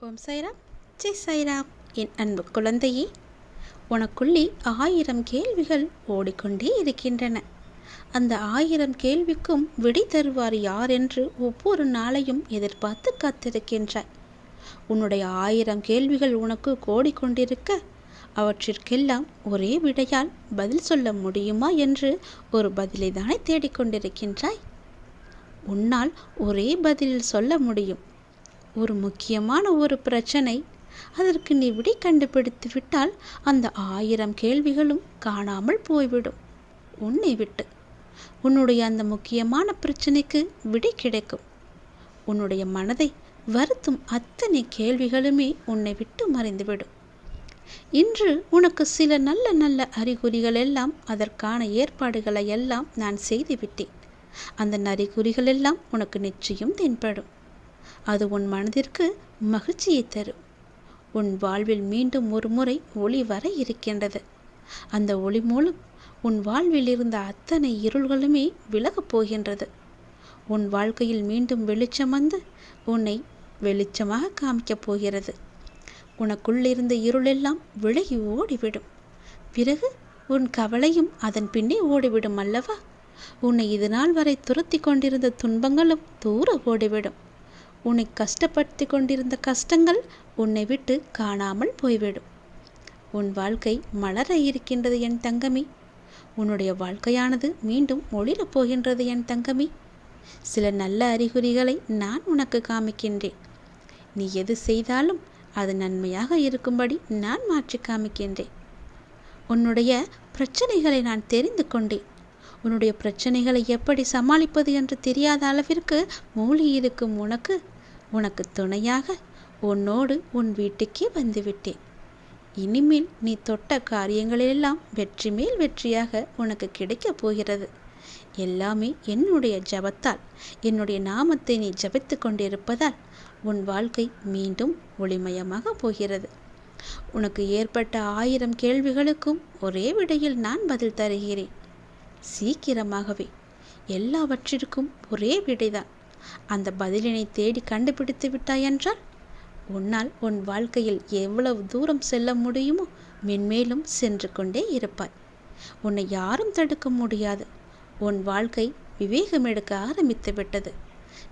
ஓம் சைராம் ஜெய் சைராம் என் அன்பு குழந்தையே உனக்குள்ளே ஆயிரம் கேள்விகள் ஓடிக்கொண்டே இருக்கின்றன. அந்த ஆயிரம் கேள்விக்கும் விடை தருவார் யார் என்று ஒவ்வொரு நாளையும் எதிர்பார்த்து காத்திருக்கின்றாய். உன்னுடைய ஆயிரம் கேள்விகள் உனக்கு கோடிக்கொண்டிருக்க அவற்றிற்கெல்லாம் ஒரே விடையால் பதில் சொல்ல முடியுமா என்று ஒரு பதிலை தானே தேடிக்கொண்டிருக்கின்றாய்? உன்னால் ஒரே பதிலில் சொல்ல முடியும். ஒரு முக்கியமான ஒரு பிரச்சனை. அதற்கு நீ விடை கண்டுபிடித்து விட்டால் அந்த ஆயிரம் கேள்விகளும் காணாமல் போய்விடும். உன்னை விட்டு. உன்னுடைய அந்த முக்கியமான பிரச்சனைக்கு விடை கிடைக்கும். உன்னுடைய மனதை வருத்தும் அத்தனை கேள்விகளுமே உன்னை விட்டு மறைந்துவிடும். இன்று உனக்கு சில நல்ல நல்ல அறிகுறிகள் எல்லாம் அதற்கான ஏற்பாடுகளை எல்லாம் நான் செய்துவிட்டேன். அந்த அறிகுறிகள் எல்லாம் உனக்கு நிச்சயம் தென்படும். அது உன் மனதிற்கு மகிழ்ச்சியை தரும். உன் வாழ்வில் மீண்டும் ஒரு முறை ஒளி வர இருக்கின்றது. அந்த ஒளி மூலம் உன் வாழ்வில் இருந்த அத்தனை இருள்களுமே விலகப் போகின்றது. உன் வாழ்க்கையில் மீண்டும் வெளிச்சம் வந்து உன்னை வெளிச்சமாக காமிக்கப் போகிறது. உனக்குள்ளிருந்த இருளெல்லாம் விலகி ஓடிவிடும். பிறகு உன் கவலையும் அதன் பின்னே ஓடிவிடும் அல்லவா? உன்னை இது நாள் வரை துரத்தி கொண்டிருந்த துன்பங்களும் தூர ஓடிவிடும். உன்னை கஷ்டப்படுத்தி கொண்டிருந்த கஷ்டங்கள் உன்னை விட்டு காணாமல் போய்விடும். உன் வாழ்க்கை மலர இருக்கின்றது என் தங்கமி. உன்னுடைய வாழ்க்கையானது மீண்டும் ஒளிரப் போகின்றது என் தங்கமி. சில நல்ல அறிகுறிகளை நான் உனக்கு காமிக்கின்றேன். நீ எது செய்தாலும் அது நன்மையாக இருக்கும்படி நான் மாற்றி காமிக்கின்றேன். உன்னுடைய பிரச்சனைகளை நான் தெரிந்து கொண்டேன். உன்னுடைய பிரச்சனைகளை எப்படி சமாளிப்பது என்று தெரியாத அளவிற்கு மூழ்கி இருக்கும் உனக்கு உனக்கு துணையாக உன்னோடு உன் வீட்டுக்கே வந்துவிட்டேன். இனிமேல் நீ தொட்ட காரியங்களெல்லாம் வெற்றி மேல் வெற்றியாக உனக்கு கிடைக்கப் போகிறது. எல்லாமே என்னுடைய ஜபத்தால் என்னுடைய நாமத்தை நீ ஜபித்து கொண்டிருப்பதால் உன் வாழ்க்கை மீண்டும் ஒளிமயமாக போகிறது. உனக்கு ஏற்பட்ட ஆயிரம் கேள்விகளுக்கும் ஒரே விடையில் நான் பதில் தருகிறேன். சீக்கிரமாகவே எல்லாவற்றிற்கும் ஒரே விடைதான். அந்த பதிலினை தேடி கண்டுபிடித்து விட்டாய் என்றால்? உன்னால் உன் வாழ்க்கையில் எவ்வளவு தூரம் செல்ல முடியுமோ மென்மேலும் சென்று கொண்டே இருப்பாய். உன்னை யாரும் தடுக்க முடியாது. உன் வாழ்க்கை விவேகம் எடுக்க ஆரம்பித்து விட்டது.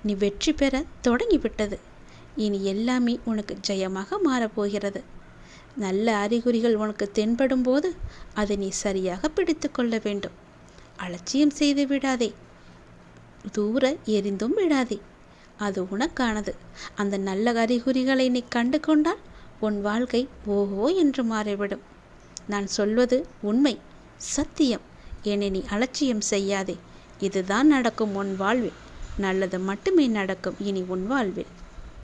நீ வெற்றி பெற தொடங்கிவிட்டது இனி எல்லாமே உனக்கு ஜெயமாக மாறப்போகிறது. நல்ல அறிகுறிகள் உனக்கு தென்படும் போது அதை நீ சரியாக பிடித்து கொள்ள வேண்டும். அலட்சியம் செய்து விடாதே. தூர எரிந்தும் விடாதே. அது உனக்கானது. அந்த நல்ல அறிகுறிகளை நீ கண்டு கொண்டால் உன் வாழ்க்கை ஓஹோ என்று மாறிவிடும். நான் சொல்வது உண்மை சத்தியம். என்னை நீ அலட்சியம் செய்யாதே. இதுதான் நடக்கும் உன் வாழ்வில். நல்லது மட்டுமே நடக்கும் இனி உன் வாழ்வில்.